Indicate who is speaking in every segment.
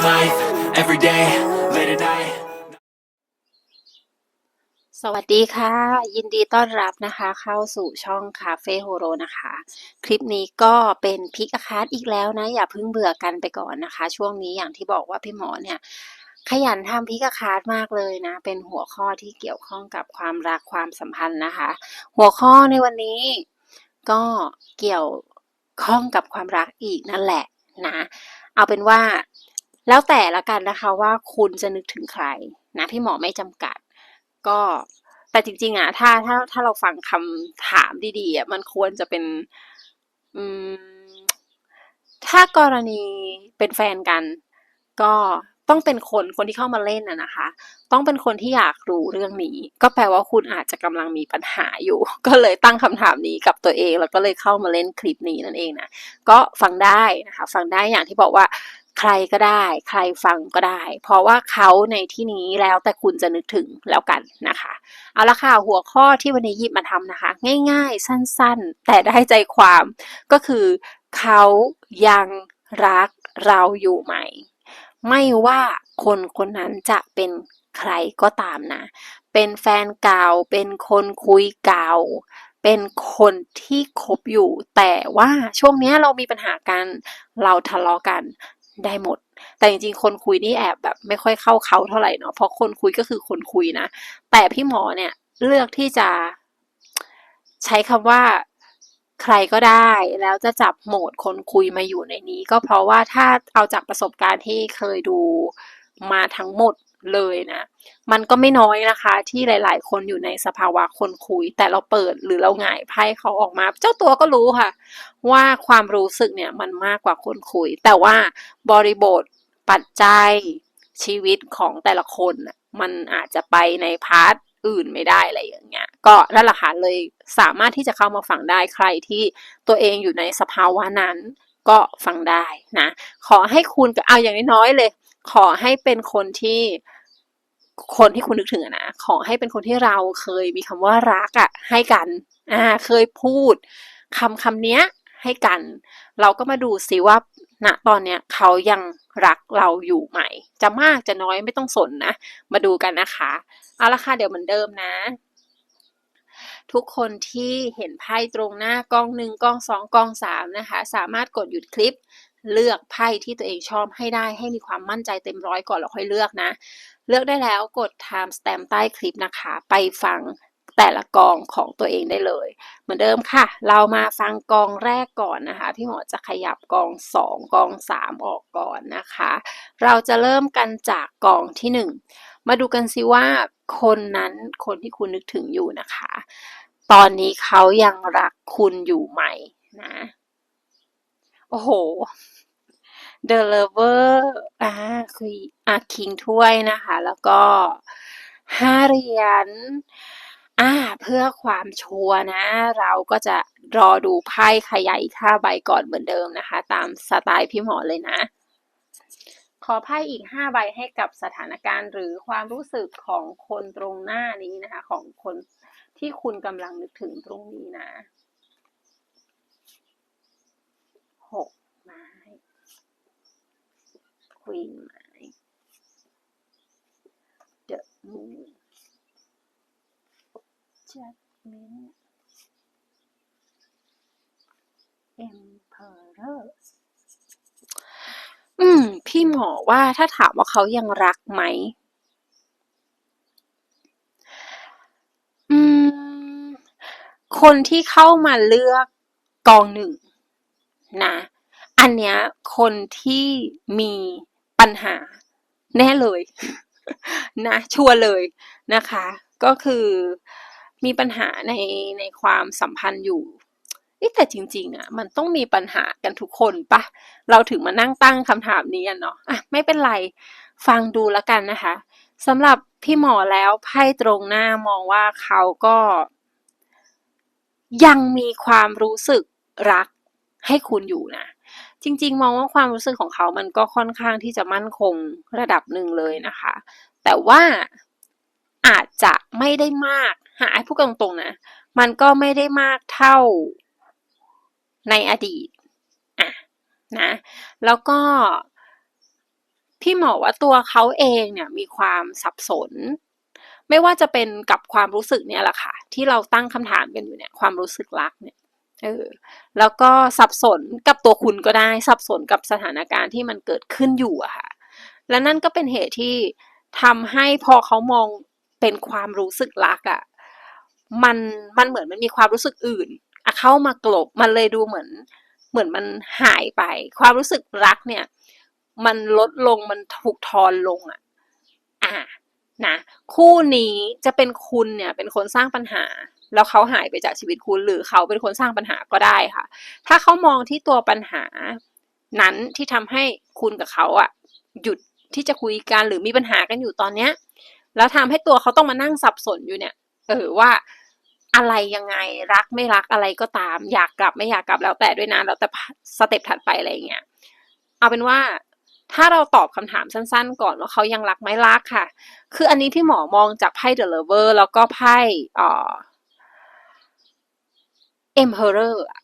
Speaker 1: living life every day, late at night.
Speaker 2: สวัสดีค่ะ ยินดีต้อนรับนะคะ เข้าสู่ช่องคาเฟ่โฮโรนะคะ คลิปนี้ก็เป็นพิกอาคาร์ดอีกแล้วนะ อย่าเพิ่งเบื่อกันไปก่อนนะคะ ช่วงนี้อย่างที่บอกว่าพี่หมอเนี่ยขยันทำพิกาคาร์ดมากเลยนะ เป็นหัวข้อที่เกี่ยวข้องกับความรักความสัมพันธ์นะคะ หัวข้อในวันนี้ก็เกี่ยวข้องกับความรักอีกนั่นแหละนะ เอาเป็นว่า แล้วแต่ละกันนะคะว่าคุณจะนึกถึงใครนะพี่หมอไม่จำกัด ก็แต่จริงๆอะถ้าถ้าถ้าเราฟังคำถามดีๆอะมันควรจะเป็น อืม ถ้ากรณีเป็นแฟนกัน ก็ต้องเป็นคนคนที่เข้ามาเล่นน่ะนะคะ ต้องเป็นคนที่อยากรู้เรื่องนี้ ก็แปลว่าคุณอาจจะกำลังมีปัญหาอยู่ ก็เลยตั้งคำถามนี้กับตัวเอง แล้วก็เลยเข้ามาเล่นคลิปนี้นั่นเองนะก็ฟังได้นะคะ ฟังได้อย่างที่บอกว่า ใครก็ได้ ใครฟังก็ได้ เพราะว่าเขาในที่นี้แล้วแต่คุณจะนึกถึงแล้วกันนะคะ เอาละค่ะหัวข้อที่วันนี้หยิบมาทำนะคะ ง่ายๆ สั้นๆ แต่ได้ใจความก็คือเขายังรักเราอยู่ไหม ไม่ว่าคนคนนั้นจะเป็นใครก็ตามนะ เป็นแฟนเก่า เป็นคนคุยเก่า เป็นคนที่คบอยู่ แต่ว่าช่วงนี้เรามีปัญหากัน เราทะเลาะกัน ได้หมด แต่จริงๆ คนคุยนี่แอบแบบไม่ค่อยเข้าเขาเท่าไหร่เนาะ เพราะคนคุยก็คือคนคุยนะ แต่พี่หมอเนี่ยเลือกที่จะใช้คำว่าใครก็ได้แล้วจะจับโหมดคนคุยมาอยู่ในนี้ ก็เพราะว่าถ้าเอาจากประสบการณ์ที่เคยดูมาทั้งหมด เลยนะ มันก็ไม่น้อยนะคะ ที่หลาย ๆ คนอยู่ในสภาวะคนคุย แต่เราเปิดหรือเราหงายไพ่เขาออกมา เจ้าตัวก็รู้ค่ะ ว่าความรู้สึกเนี่ยมันมากกว่าคนคุย แต่ว่าบริบทปัจจัยชีวิตของแต่ละคนมันอาจจะไปในพาร์ทอื่นไม่ได้อะไรอย่างเงี้ย ก็นั่นแหละค่ะเลยสามารถที่จะเข้ามาฟังได้ใครที่ตัวเองอยู่ในสภาวะนั้นก็ฟังได้นะ ขอให้คุณเอาอย่างน้อยๆเลย ขอให้เป็นคนที่คนที่คุณนึกถึงนะ ขอให้เป็นคนที่เราเคยมีคำว่ารักอะ่ะ ให้กัน อ่า เคยพูดคำคำเนี้ย ให้กัน เราก็มาดูสิว่าณตอนเนี้ยเขายังรักเราอยู่ไหม จะมากจะน้อยไม่ต้องสนนะ มาดูกันนะคะ เอาละค่ะเดี๋ยวเหมือนเดิมนะ ทุกคนที่เห็นไพ่ตรงหน้ากล้องหนึ่งกล้องสองกล้องสามนะคะ สามารถกดหยุดคลิป เลือกไพ่ที่ตัวเองชอบให้ได้ให้มีความมั่นใจเต็มร้อยก่อนแล้วค่อยเลือกนะ เลือกได้แล้วกด time stamp ใต้คลิปนะคะ ไปฟังแต่ละกองของตัวเองได้เลย เหมือนเดิมค่ะ เรามาฟังกองแรกก่อนนะคะ พี่หมอจะขยับกองสองกองสามออกก่อนนะคะ เราจะเริ่มกันจากกองที่หนึ่งมาดูกันสิว่าคนนั้นคนที่คุณนึกถึงอยู่นะคะ ตอนนี้เขายังรักคุณอยู่ไหมนะ โอ้โห The Lover อ่าคืออะคิงถ้วยนะคะ แล้วก็ห้าเหรียญอ่าเพื่อความชัวร์นะ เราก็จะรอดูไพ่ขยายอีกห้าใบก่อนเหมือนเดิมนะคะ ตามสไตล์พี่หมอเลยนะ ขอไพ่อีกห้าใบให้กับสถานการณ์หรือความรู้สึกของคนตรงหน้านี้นะคะ ของคนที่คุณกำลังนึกถึงตรงนี้นะหกไม้ ควีนไม้เดอะมูนจัดเมนเอ็มเพอเรอร์อืม พี่หมอว่าถ้าถามว่าเขายังรักไหม อืม คนที่เข้ามาเลือกกองหนึ่งนะ อันเนี้ยคนที่มี ปัญหาแน่เลยนะชัวร์เลยนะคะ ก็คือมีปัญหาในในความสัมพันธ์อยู่แต่จริงๆอะมันต้องมีปัญหากันทุกคนปะเราถึงมานั่งตั้งคำถามนี้เนาะอะไม่เป็นไรฟังดูแล้วกันนะคะสำหรับพี่หมอแล้วไพ่ตรงหน้ามองว่าเขาก็ ยังมีความรู้สึกรักให้คุณอยู่นะ จริง ๆ มองว่าความรู้สึกของเขามันก็ค่อนข้างที่จะมั่นคงระดับหนึ่งเลยนะคะ แต่ว่าอาจจะไม่ได้มากหาพูดตรงๆนะ มันก็ไม่ได้มากเท่าในอดีตอะนะ แล้วก็พี่หมอว่าตัวเขาเองเนี่ยมีความสับสน ไม่ว่าจะเป็นกับความรู้สึกเนี่ยแหละค่ะ ที่เราตั้งคำถามกันอยู่เนี่ย ความรู้สึกรักเนี่ย เออแล้วก็สับสนกับตัวคุณก็ได้ สับสนกับสถานการณ์ที่มันเกิดขึ้นอยู่อะค่ะ และนั่นก็เป็นเหตุที่ทำให้พอเขามองเป็นความรู้สึกรักอะมันมันเหมือนมันมีความรู้สึกอื่นอะเข้ามากลบมันเลยดูเหมือน เหมือนมันหายไป ความรู้สึกรักเนี่ย มันลดลงมันถูกทอนลงอะอ่านะคู่นี้จะเป็นคุณเนี่ยเป็นคนสร้างปัญหา แล้วเขาหายไปจากชีวิตคุณ หรือเขาเป็นคนสร้างปัญหาก็ได้ค่ะ ถ้าเขามองที่ตัวปัญหานั้นที่ทำให้คุณกับเขาอะหยุดที่จะคุยกันหรือมีปัญหากันอยู่ตอนเนี้ย แล้วทำให้ตัวเขาต้องมานั่งสับสนอยู่เนี่ย เออว่าอะไรยังไงรักไม่รักอะไรก็ตาม อยากกลับไม่อยากกลับแล้วแต่ด้วยนะแล้วแต่สเต็ปถัดไปอะไรเงี้ยเอาเป็นว่าถ้าเราตอบคำถามสั้นๆ ก่อนว่าเขายังรักไหมรักค่ะ คืออันนี้พี่หมอมองจากไพ่ The Lover แล้วก็ไพ่เอ่อ Emperor อะ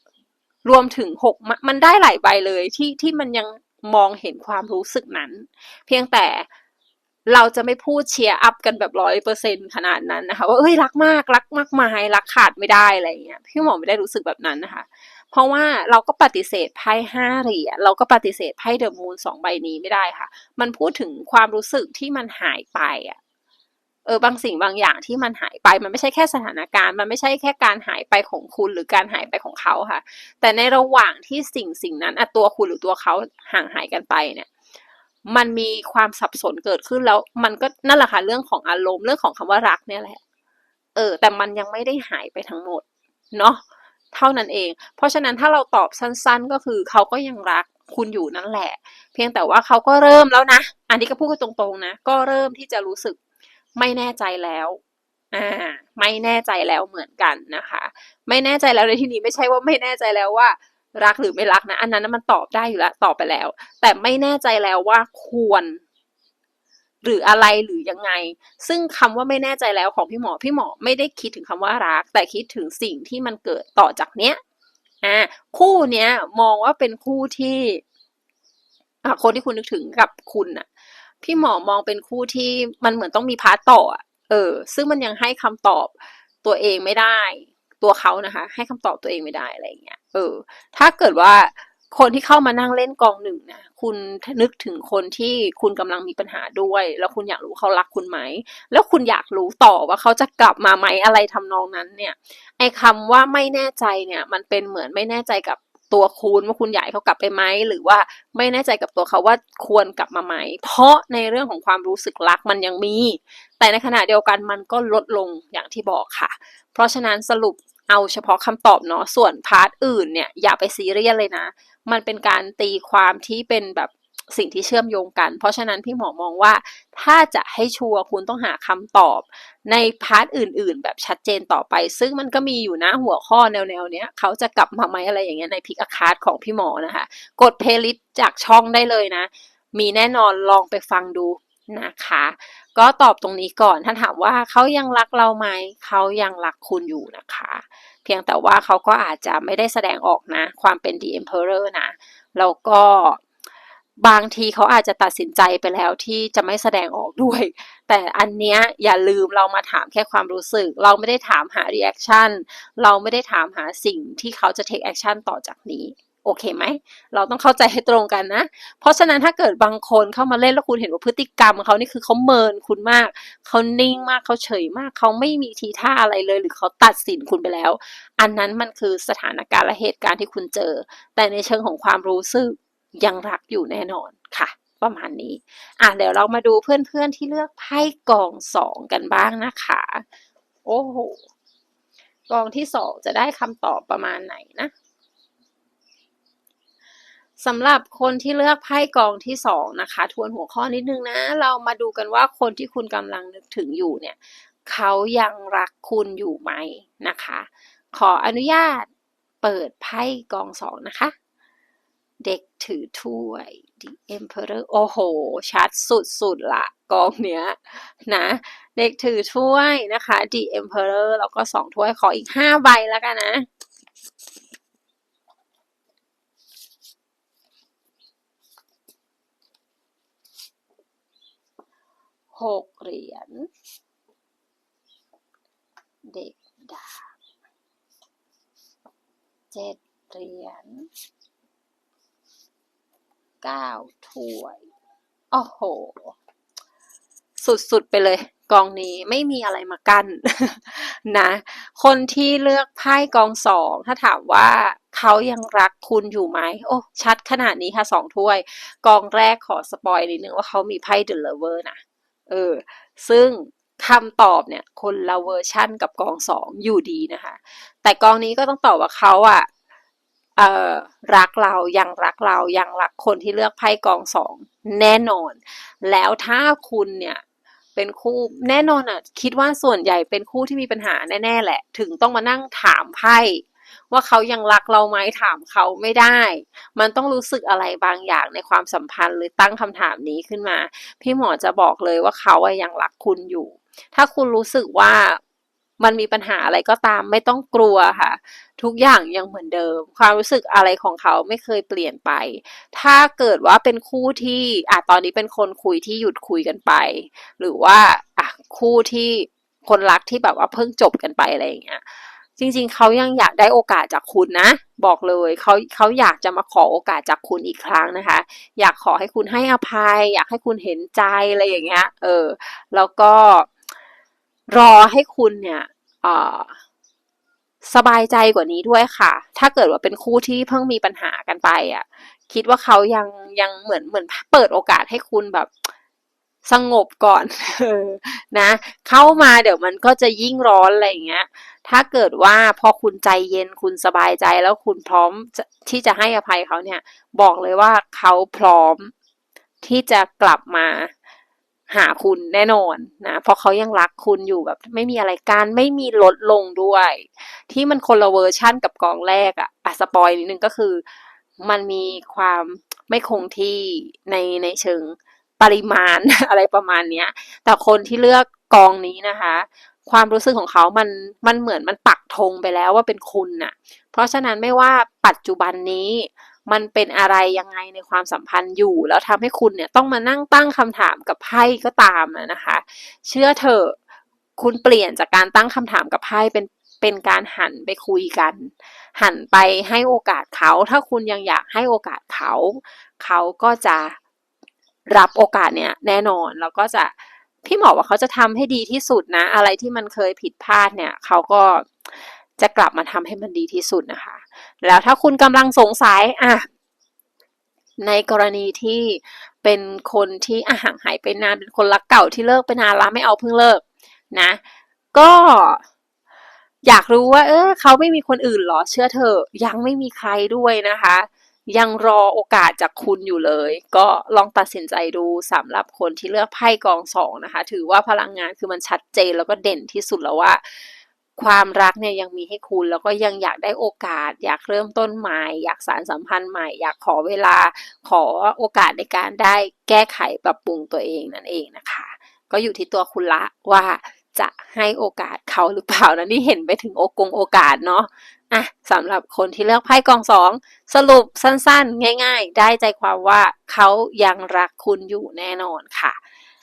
Speaker 2: รวมถึงหกมันได้หลายใบเลยที่ที่มันยังมองเห็นความรู้สึกนั้น เพียงแต่เราจะไม่พูดเชียร์อัพกันแบบร้อยเปอร์เซ็นขนาดนั้นนะคะ ว่าเอ้ยรักมากรักมากมายรักขาดไม่ได้อะไรเงี้ยพี่หมอไม่ได้รู้สึกแบบนั้นนะคะ เพราะว่าเราก็ปฏิเสธไพ่ห้าเหรียญเราก็ปฏิเสธไพ่เดอะมูนสองใบนี้ไม่ได้ค่ะ มันพูดถึงความรู้สึกที่มันหายไปอะ เออบางสิ่งบางอย่างที่มันหายไป มันไม่ใช่แค่สถานการณ์ มันไม่ใช่แค่การหายไปของคุณหรือการหายไปของเขาค่ะ แต่ในระหว่างที่สิ่งสิ่งนั้นอตัวคุณหรือตัวเขาห่างหายกันไปเนี่ยมันมีความสับสนเกิดขึ้นแล้ว มันก็นั่นแหละค่ะเรื่องของอารมณ์เรื่องของคำว่ารักเนี่ยแหละ เออ แต่มันยังไม่ได้หายไปทั้งหมด เนาะเท่านั้นเอง เพราะฉะนั้นถ้าเราตอบสั้น ๆ ก็คือเขาก็ยังรักคุณอยู่นั่นแหละ เพียงแต่ว่าเขาก็เริ่มแล้วนะ อันนี้ก็พูดกันตรงๆนะ ก็เริ่มที่จะรู้สึก ไม่แน่ใจแล้วอ่าไม่แน่ใจแล้วเหมือนกันนะคะ ไม่แน่ใจแล้วในที่นี้ไม่ใช่ว่าไม่แน่ใจแล้วว่า รักหรือไม่รักนะ อันนั้นมันตอบได้อยู่แล้วตอบไปแล้ว แต่ไม่แน่ใจแล้วว่าควร หรืออะไรหรือยังไง ซึ่งคำว่าไม่แน่ใจแล้วของพี่หมอพี่หมอไม่ได้คิดถึงคำว่ารัก แต่คิดถึงสิ่งที่มันเกิดต่อจากเนี้ยอ่าคู่เนี้ยมองว่าเป็นคู่ที่คนที่คุณนึกถึงกับคุณน่ะ พี่หมอมองเป็นคู่ที่มันเหมือนต้องมีพาร์ตต่ออะเออ ซึ่งมันยังให้คำตอบตัวเองไม่ได้ ตัวเขานะคะ ให้คำตอบตัวเองไม่ได้อะไรเงี้ยเออ ถ้าเกิดว่าคนที่เข้ามานั่งเล่นกองหนึ่งนะคุณนึกถึงคนที่คุณกำลังมีปัญหาด้วย แล้วคุณอยากรู้เขารักคุณไหม แล้วคุณอยากรู้ต่อว่าเขาจะกลับมาไหมอะไรทำนองนั้นเนี่ย ไอ้คำว่าไม่แน่ใจเนี่ย มันเป็นเหมือนไม่แน่ใจกับ ตัวคุณว่าคุณอยากให้เขากลับไปไหมหรือว่าไม่แน่ใจกับตัวเขาว่าควรกลับมาไหม เพราะในเรื่องของความรู้สึกรักมันยังมี แต่ในขณะเดียวกันมันก็ลดลงอย่างที่บอกค่ะ เพราะฉะนั้นสรุปเอาเฉพาะคำตอบเนาะส่วนพาร์ทอื่นเนี่ยอย่าไปซีเรียสเลยนะ มันเป็นการตีความที่เป็นแบบ สิ่งที่เชื่อมโยงกัน เพราะฉะนั้นพี่หมอมองว่าถ้าจะให้ชัวร์คุณต้องหาคำตอบ ในพาร์ทอื่น ๆ แบบชัดเจนต่อไป ซึ่งมันก็มีอยู่นะหัวข้อแนวๆเนี้ยเขาจะกลับมาไหมอะไรอย่างเงี้ยในพิกอาคาร์ดของพี่หมอนะคะ กดเพลย์ลิสต์จากช่องได้เลยนะ มีแน่นอนลองไปฟังดูนะคะ ก็ตอบตรงนี้ก่อนถ้าถามว่าเขายังรักเราไหมเขายังรักคุณอยู่นะคะ เพียงแต่ว่าเขาก็อาจจะไม่ได้แสดงออกนะ ความเป็น The Emperor นะแล้วก็ บางทีเขาอาจจะตัดสินใจไปแล้วที่จะไม่แสดงออกด้วย แต่อันเนี้ยอย่าลืมเรามาถามแค่ความรู้สึก เราไม่ได้ถามหา reaction เราไม่ได้ถามหาสิ่งที่เขาจะ take action ต่อจากนี้โอเคไหม เราต้องเข้าใจให้ตรงกันนะ เพราะฉะนั้นถ้าเกิดบางคนเข้ามาเล่นแล้วคุณเห็นว่าพฤติกรรมเขานี่คือเขาเมินคุณมาก เขานิ่งมาก เขาเฉยมาก เขาไม่มีทีท่าอะไรเลย หรือเขาตัดสินคุณไปแล้ว อันนั้นมันคือสถานการณ์และเหตุการณ์ที่คุณเจอ แต่ในเชิงของความรู้สึก ยังรักอยู่แน่นอนค่ะ ประมาณนี้ อะเดี๋ยวเรามาดูเพื่อนๆที่เลือกไพ่กองสองกันบ้างนะคะ โอ้โหกองที่สองจะได้คำตอบประมาณไหนนะสำหรับคนที่เลือกไพ่กองที่สองนะคะ ทวนหัวข้อนิดนึงนะ เรามาดูกันว่าคนที่คุณกำลังนึกถึงอยู่เนี่ยเขายังรักคุณอยู่ไหมนะคะ ขออนุญาตเปิดไพ่กองสองนะคะ เด็กถือถ้วย The Emperor โอ้โห ชัดสุดๆละกองเนี้ยนะ เด็กถือถ้วยนะคะ The Emperor แล้วก็สองถ้วยขออีกห้าใบแล้วกันนะหกเหรียญเด็กดาบเจ็ดเหรียญ ก้าถ้วยโอ้โห สุดๆไปเลย กองนี้ไม่มีอะไรมากั้นนะ คนที่เลือกไพ่กองสองถ้าถามว่าเขายังรักคุณอยู่ไหมโอ้ชัดขนาดนี้ค่ะสองถ้วย กองแรกขอสปอยนิดนึงว่าเขามีไพ่เดลเวอร์นะเออ ซึ่งคำตอบเนี่ย คนละเวอร์ชั่นกับกองสองอยู่ดีนะคะ แต่กองนี้ก็ต้องตอบว่าเขาอะ เอ่อรักเรายังรักเรายังรักคนที่เลือกไพ่กองสองแน่นอน แล้วถ้าคุณเนี่ยเป็นคู่แน่นอนอะคิดว่าส่วนใหญ่เป็นคู่ที่มีปัญหาแน่ๆแหละ ถึงต้องมานั่งถามไพ่ว่าเขายังรักเราไหมถามเขาไม่ได้ มันต้องรู้สึกอะไรบางอย่างในความสัมพันธ์หรือตั้งคำถามนี้ขึ้นมา พี่หมอจะบอกเลยว่าเขาอะยังรักคุณอยู่ ถ้าคุณรู้สึกว่า มันมีปัญหาอะไรก็ตามไม่ต้องกลัวค่ะ ทุกอย่างยังเหมือนเดิม ความรู้สึกอะไรของเขาไม่เคยเปลี่ยนไป ถ้าเกิดว่าเป็นคู่ที่อะตอนนี้เป็นคนคุยที่หยุดคุยกันไป หรือว่าอะคู่ที่คนรักที่แบบว่าเพิ่งจบกันไปอะไรอย่างเงี้ยจริงๆ เขายังอยากได้โอกาสจากคุณนะ บอกเลยเขาเขาอยากจะมาขอโอกาสจากคุณอีกครั้งนะคะ อยากขอให้คุณให้อภัย อยากให้คุณเห็นใจอะไรอย่างเงี้ยเออ แล้วก็ รอให้คุณเนี่ยสบายใจกว่านี้ด้วยค่ะ ถ้าเกิดว่าเป็นคู่ที่เพิ่งมีปัญหากันไปอะ คิดว่าเขายังยังเหมือนเหมือนเปิดโอกาสให้คุณแบบสงบก่อนนะ เข้ามาเดี๋ยวมันก็จะยิ่งร้อนอะไรอย่างเงี้ย ถ้าเกิดว่าพอคุณใจเย็นคุณสบายใจแล้วคุณพร้อมที่จะให้อภัยเขาเนี่ย บอกเลยว่าเขาพร้อมที่จะกลับมา หาคุณแน่นอนนะ เพราะเขายังรักคุณอยู่แบบ ไม่มีอะไรการไม่มีลดลงด้วย ที่มันคนละเวอร์ชั่นกับกองแรกอะอะสปอยนิดนึงก็คือ มันมีความไม่คงที่ในในเชิงปริมาณอะไรประมาณเนี้ย แต่คนที่เลือกกองนี้นะคะ ความรู้สึกของเขามันมันเหมือนมันปักธงไปแล้วว่าเป็นคุณน่ะ เพราะฉะนั้นไม่ว่าปัจจุบันนี้ มันเป็นอะไรยังไงในความสัมพันธ์อยู่ แล้วทำให้คุณเนี่ยต้องมานั่งตั้งคำถามกับไพ่ก็ตามอะนะคะ เชื่อเถอะคุณเปลี่ยนจากการตั้งคำถามกับไพ่เป็นเป็นการหันไปคุยกัน หันไปให้โอกาสเขา ถ้าคุณยังอยากให้โอกาสเขา เขาก็จะรับโอกาสเนี่ยแน่นอนแล้วก็จะพี่หมอว่าเขาจะทำให้ดีที่สุดนะ อะไรที่มันเคยผิดพลาดเนี่ย เขาก็จะกลับมาทำให้มันดีที่สุดนะคะ แล้วถ้าคุณกำลังสงสัยอะในกรณีที่เป็นคนที่อะห่างหายไปนานเป็นคนรักเก่าที่เลิกไปนานแล้วไม่เอาเพิ่งเลิกนะ ก็อยากรู้ว่า เออเขาไม่มีคนอื่นหรอเชื่อเถอะยังไม่มีใครด้วยนะคะ ยังรอโอกาสจากคุณอยู่เลย ก็ลองตัดสินใจดูสำหรับคนที่เลือกไพ่กองสองนะคะ ถือว่าพลังงานคือมันชัดเจนแล้วก็เด่นที่สุดแล้วว่า ความรักเนี่ยยังมีให้คุณแล้วก็ยังอยากได้โอกาส อยากเริ่มต้นใหม่ อยากสารสัมพันธ์ใหม่ อยากขอเวลาขอโอกาสในการได้แก้ไขปรับปรุงตัวเองนั่นเองนะคะ ก็อยู่ที่ตัวคุณละว่าจะให้โอกาสเขาหรือเปล่านะนี่เห็นไปถึงโอกงโอกาสเนาะอะสำหรับคนที่เลือกไพ่กองสองสรุปสั้นๆ ง่าย ๆ ได้ใจความว่าเขายังรักคุณอยู่แน่นอนค่ะ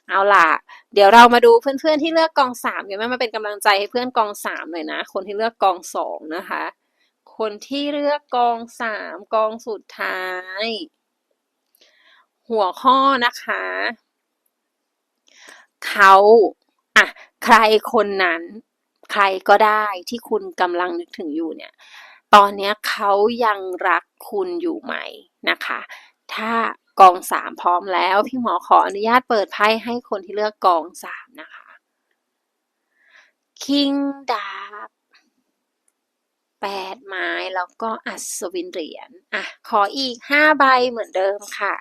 Speaker 2: เอาล่ะ เดี๋ยวเรามาดูเพื่อนๆที่เลือกกองสามกันไหมมาเป็นกำลังใจให้เพื่อนกองสามหน่อยนะ คนที่เลือกกองสองนะคะ คนที่เลือกกองสามกองสุดท้าย หัวข้อนะคะเขาอะใครคนนั้น ใครก็ได้ที่คุณกำลังนึกถึงอยู่เนี่ย ตอนนี้เขายังรักคุณอยู่ไหมนะคะ ถ้า กองสามพร้อมแล้ว พี่หมอขออนุญาตเปิดไพ่ให้คนที่เลือกกองสามนะคะ คิงดาบแปดไม้แล้วก็อัศวินเหรียญอะขออีกห้าใบเหมือนเดิมค่ะ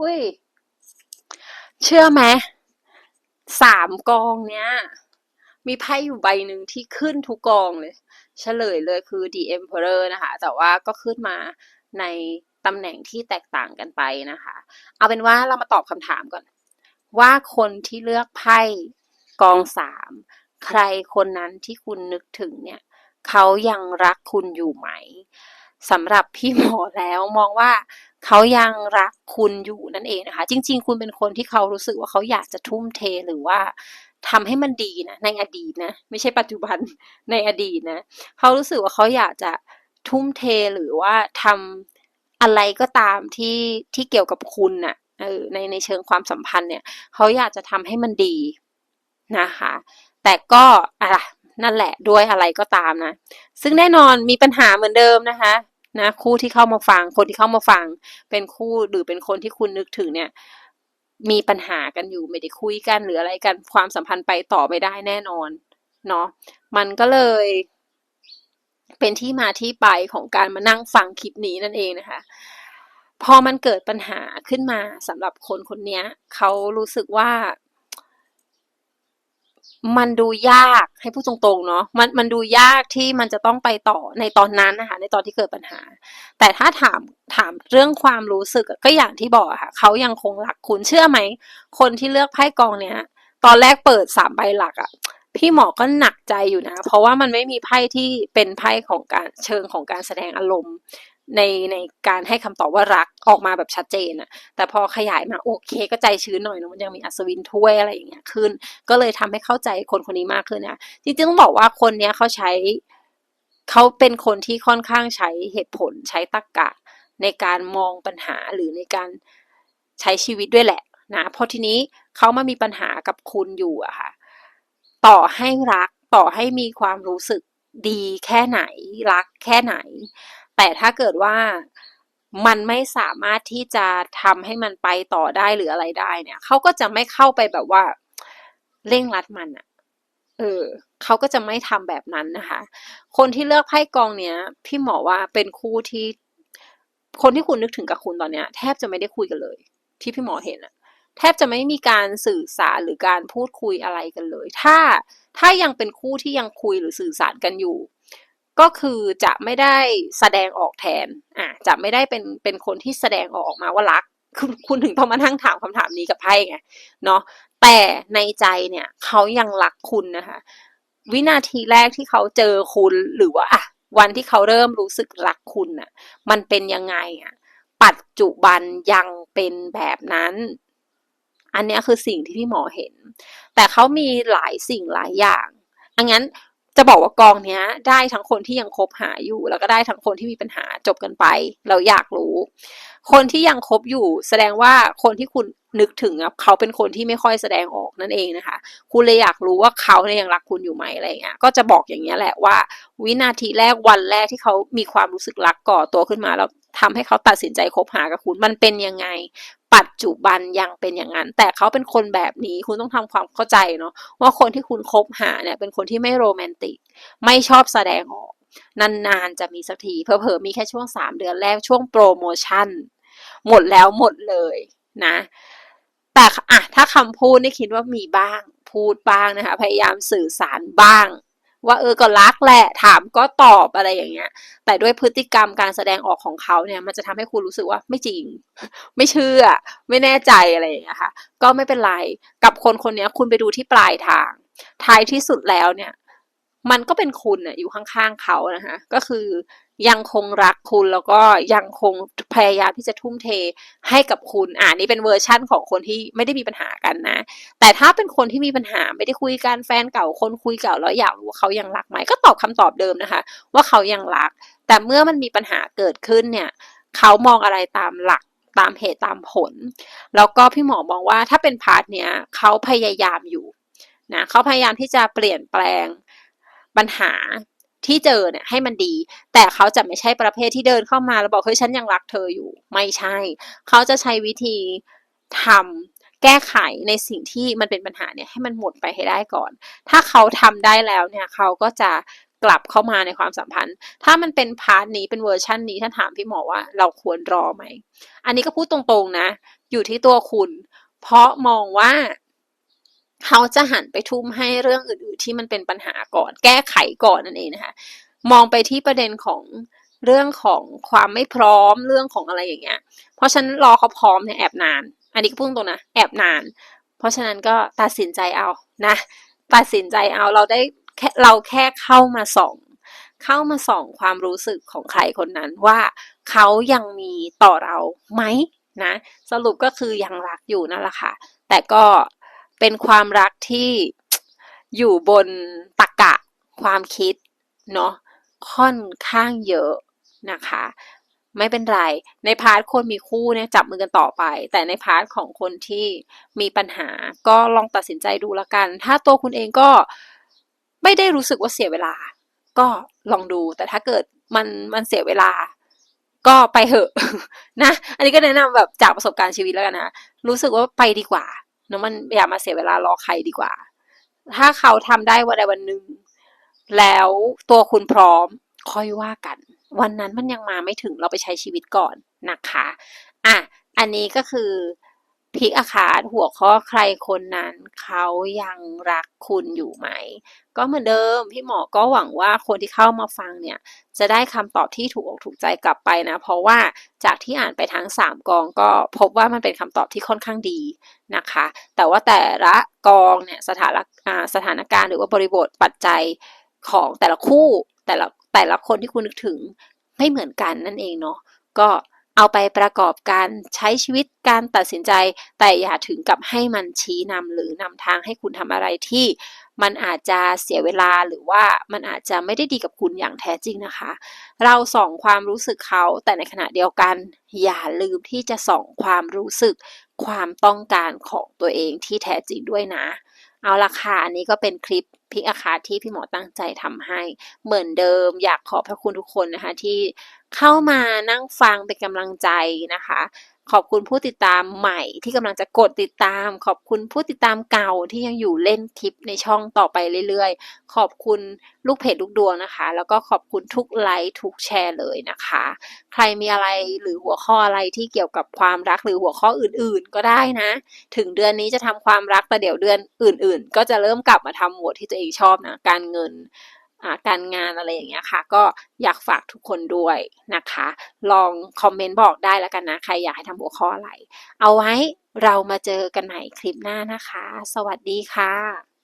Speaker 2: อุ้ย เชื่อไหมสามกองเนี้ย มีไพ่อยู่ใบหนึ่งที่ขึ้นทุกกองเลย เฉลยเลยคือ The Emperor นะคะ แต่ว่าก็ขึ้นมาในตำแหน่งที่แตกต่างกันไปนะคะ เอาเป็นว่าเรามาตอบคำถามก่อน ว่าคนที่เลือกไพ่กองสามใครคนนั้นที่คุณนึกถึงเนี่ย เขายังรักคุณอยู่ไหม สำหรับพี่หมอแล้วมองว่าเขายังรักคุณอยู่นั่นเองนะคะ จริง ๆ คุณเป็นคนที่เขารู้สึกว่าเขาอยากจะทุ่มเทหรือว่าทำให้มันดีนะในอดีตนะ ไม่ใช่ปัจจุบันในอดีตนะเขารู้สึกว่าเขาอยากจะทุ่มเทหรือว่าทำอะไรก็ตามที่ที่เกี่ยวกับคุณน่ะเออในในเชิงความสัมพันธ์เนี่ยเขาอยากจะทำให้มันดีนะคะ แต่ก็อะ นั่นแหละด้วยอะไรก็ตามนะ ซึ่งแน่นอนมีปัญหาเหมือนเดิมนะคะนะคู่ที่เข้ามาฟังคนที่เข้ามาฟัง เป็นคู่หรือเป็นคนที่คุณนึกถึงเนี่ย มีปัญหากันอยู่ไม่ได้คุยกันหรืออะไรกันความสัมพันธ์ไปต่อไม่ได้แน่นอนเนาะมันก็เลย เป็นที่มาที่ไปของการมานั่งฟังคลิปนี้นั่นเองนะคะ พอมันเกิดปัญหาขึ้นมาสำหรับคนคนนี้เขารู้สึกว่า มันดูยากให้พูดตรงๆเนาะมันมันดูยากที่มันจะต้องไปต่อในตอนนั้นนะคะในตอนที่เกิดปัญหา แต่ถ้าถามถามเรื่องความรู้สึกก็อย่างที่บอกค่ะเขายังคงรักคุณเชื่อไหม คนที่เลือกไพ่กองเนี้ย ตอนแรกเปิดสามใบหลักอะพี่หมอก็หนักใจอยู่นะ เพราะว่ามันไม่มีไพ่ที่เป็นไพ่ของการเชิงของการแสดงอารมณ์ ในในการให้คำตอบว่ารักออกมาแบบชัดเจนอะแต่พอขยายมาโอเค ก็ใจชื้นหน่อยนะมันยังมีอัศวินถ้วยอะไรอย่างเงี้ยขึ้น ก็เลยทำให้เข้าใจคนคนนี้มากขึ้นนะจริงๆต้องบอกว่าคนเนี้ยเขาใช้เขาเป็นคนที่ค่อนข้างใช้เหตุผลใช้ตรรกกะ ในการมองปัญหาหรือในการใช้ชีวิตด้วยแหละนะเพราะทีนี้เขามามีปัญหากับคุณอยู่อะค่ะ ต่อให้รักต่อให้มีความรู้สึกดีแค่ไหน รักแค่ไหน แต่ถ้าเกิดว่ามันไม่สามารถที่จะทำให้มันไปต่อได้หรืออะไรได้เนี่ยเขาก็จะไม่เข้าไปแบบว่าเร่งรัดมันอะเออเขาก็จะไม่ทำแบบนั้นนะคะ คนที่เลือกไพ่กองเนี้ย พี่หมอว่าเป็นคู่ที่ คนที่คุณนึกถึงกับคุณตอนเนี้ย แทบจะไม่ได้คุยกันเลย ที่พี่หมอเห็นอะแทบจะไม่มีการสื่อสารหรือการพูดคุยอะไรกันเลย ถ้าถ้ายังเป็นคู่ที่ยังคุยหรือสื่อสารกันอยู่ ก็คือจะไม่ได้แสดงออกแทนอะจะไม่ได้เป็นเป็นคนที่แสดงออกมาว่ารักคุณคุณถึงต้องมานั่งถามคำถามนี้กับไพ่ไงเนาะแต่ในใจเนี่ยเขายังรักคุณนะคะ วินาทีแรกที่เขาเจอคุณหรือว่าอะวันที่เขาเริ่มรู้สึกรักคุณน่ะ มันเป็นยังไงอะปัจจุบันยังเป็นแบบนั้น อันนี้คือสิ่งที่พี่หมอเห็น แต่เขามีหลายสิ่งหลายอย่างอันงั้น จะบอกว่ากองเนี้ย ได้ทั้งคนที่ยังคบหาอยู่ แล้วก็ได้ทั้งคนที่มีปัญหาจบกันไป เราอยากรู้ คนที่ยังคบอยู่ แสดงว่าคนที่คุณนึกถึงเขาเป็นคนที่ไม่ค่อยแสดงออกนั่นเองนะคะ คุณเลยอยากรู้ว่าเขาเนี่ยยังรักคุณอยู่ไหมอะไรเงี้ยก็จะบอกอย่างเงี้ยแหละว่า วินาทีแรกวันแรกที่เขามีความรู้สึกรักก่อตัวขึ้นมาแล้วทำให้เขาตัดสินใจคบหากับคุณมันเป็นยังไงปัจจุบันยังเป็นอย่างนั้น แต่เขาเป็นคนแบบนี้คุณต้องทำความเข้าใจเนาะว่าคนที่คุณคบหาเนี่ยเป็นคนที่ไม่โรแมนติก ไม่ชอบแสดงออก นานๆจะมีสักทีเพอเพอมีแค่ช่วงสามเดือนแรกช่วงโปรโมชั่น หมดแล้วหมดเลยนะ แต่อะถ้าคำพูดนี่คิดว่ามีบ้าง พูดบ้างนะคะ พยายามสื่อสารบ้าง ว่าเออก็รักแหละถามก็ตอบอะไรอย่างเงี้ย แต่ด้วยพฤติกรรมการแสดงออกของเขาเนี่ย มันจะทำให้คุณรู้สึกว่าไม่จริง ไม่เชื่อ ไม่แน่ใจอะไรอย่างเงี้ยค่ะ ก็ไม่เป็นไรกับคนคนนี้คุณไปดูที่ปลายทาง ท้ายที่สุดแล้วเนี่ย มันก็เป็นคุณน่ะอยู่ข้างๆเขานะคะก็คือ ยังคงรักคุณแล้วก็ยังคงพยายามที่จะทุ่มเทให้กับคุณอ่านี่เป็นเวอร์ชั่นของคนที่ไม่ได้มีปัญหากันนะ แต่ถ้าเป็นคนที่มีปัญหาไม่ได้คุยกันแฟนเก่าคนคุยเก่าแล้วอยากรู้ว่าเขายังรักไหมก็ตอบคำตอบเดิมนะคะ ว่าเขายังรัก แต่เมื่อมันมีปัญหาเกิดขึ้นเนี่ยเขามองอะไรตามหลักตามเหตุตามผล แล้วก็พี่หมอมองว่าถ้าเป็นพาร์ทเนี้ยเขาพยายามอยู่นะเขาพยายามที่จะเปลี่ยนแปลงปัญหา ที่เจอเนี่ยให้มันดี แต่เขาจะไม่ใช่ประเภทที่เดินเข้ามาแล้วบอกเฮ้ยฉันยังรักเธออยู่ ไม่ใช่ เขาจะใช้วิธีทำแก้ไขในสิ่งที่มันเป็นปัญหาเนี่ยให้มันหมดไปให้ได้ก่อน ถ้าเขาทำได้แล้วเนี่ยเขาก็จะกลับเข้ามาในความสัมพันธ์ ถ้ามันเป็นพาร์ทนี้เป็นเวอร์ชันนี้ถ้าถามพี่หมอว่าเราควรรอไหม อันนี้ก็พูดตรงๆนะ อยู่ที่ตัวคุณ เพราะมองว่า เขาจะหันไปทุ่มให้เรื่องอื่น ๆ ที่มันเป็นปัญหาก่อน แก้ไขก่อนนั่นเองนะคะ มองไปที่ประเด็นของเรื่องของความไม่พร้อมเรื่องของอะไรอย่างเงี้ย เพราะฉะนั้นรอเขาพร้อมเนี่ยแอบนาน อันนี้ก็พูดตรงนะแอบนาน เพราะฉะนั้นก็ตัดสินใจเอานะ ตัดสินใจเอาเราได้แค่เราแค่เข้ามาส่อง เข้ามาส่องความรู้สึกของใครคนนั้นว่าเขายังมีต่อเราไหมนะ สรุปก็คือยังรักอยู่นั่นแหละค่ะ แต่ก็ เป็นความรักที่อยู่บนตรกะความคิดเนาะค่อนข้างเยอะนะคะ ไม่เป็นไร ในพาร์ทคนมีคู่เนี่ยจับมือกันต่อไป แต่ในพาร์ทของคนที่มีปัญหาก็ลองตัดสินใจดูละกัน ถ้าตัวคุณเองก็ไม่ได้รู้สึกว่าเสียเวลา ก็ลองดูแต่ถ้าเกิดมันมันเสียเวลา ก็ไปเหอะนะ อันนี้ก็แนะนำแบบจากประสบการณ์ชีวิตแล้วกันนะ รู้สึกว่าไปดีกว่า เนาะมันอย่ามาเสียเวลารอใครดีกว่า ถ้าเขาทำได้วันใดวันหนึ่งแล้วตัวคุณพร้อมค่อยว่ากัน วันนั้นมันยังมาไม่ถึงเราไปใช้ชีวิตก่อนนะคะ อะ อันนี้ก็คือ พิกอาคาดหัวข้อใครคนนั้นเขายังรักคุณอยู่ไหม ก็เหมือนเดิมพี่หมอก็หวังว่าคนที่เข้ามาฟังเนี่ย จะได้คำตอบที่ถูกอกถูกใจกลับไปนะ เพราะว่าจากที่อ่านไปทั้ง 3 กองก็พบว่ามันเป็นคำตอบที่ค่อนข้างดีนะคะ แต่ว่าแต่ละกองเนี่ยสถานาสถานการณ์หรือว่าบริบทปัจจัยของแต่ละคู่แต่ละแต่ละคนที่คุณนึกถึงไม่เหมือนกันนั่นเองเนาะก็ เอาไปประกอบการใช้ชีวิตการตัดสินใจ แต่อย่าถึงกับให้มันชี้นำหรือนำทางให้คุณทำอะไรที่ มันอาจจะเสียเวลาหรือว่ามันอาจจะไม่ได้ดีกับคุณอย่างแท้จริงนะคะ เราส่องความรู้สึกเขาแต่ในขณะเดียวกัน อย่าลืมที่จะส่องความรู้สึก ความต้องการของตัวเองที่แท้จริงด้วยนะ เอาละค่ะอันนี้ก็เป็นคลิป พิกอาคาที่พี่หมอตั้งใจทำให้ เหมือนเดิมอยากขอบพระคุณทุกคนนะคะที่เข้ามานั่งฟังเป็นกำลังใจนะคะ ขอบคุณผู้ติดตามใหม่ที่กำลังจะกดติดตาม ขอบคุณผู้ติดตามเก่าที่ยังอยู่เล่นคลิปในช่องต่อไปเรื่อยๆ ขอบคุณลูกเพจลูกดวงนะคะ แล้วก็ขอบคุณทุกไลค์ทุกแชร์เลยนะคะ ใครมีอะไรหรือหัวข้ออะไรที่เกี่ยวกับความรักหรือหัวข้ออื่นๆ ก็ได้นะ ถึงเดือนนี้จะทำความรักแต่เดี๋ยวเดือนอื่น ๆ ก็จะเริ่มกลับมาทำหมวดที่ตัวเองชอบนะการเงิน การงานอะไรอย่างเงี้ยค่ะ ก็อยากฝากทุกคนด้วยนะคะ ลองคอมเมนต์บอกได้แล้วกันนะ ใครอยากให้ทำหัวข้ออะไร เอาไว้เรามาเจอกันใหม่คลิปหน้านะคะ สวัสดีค่ะ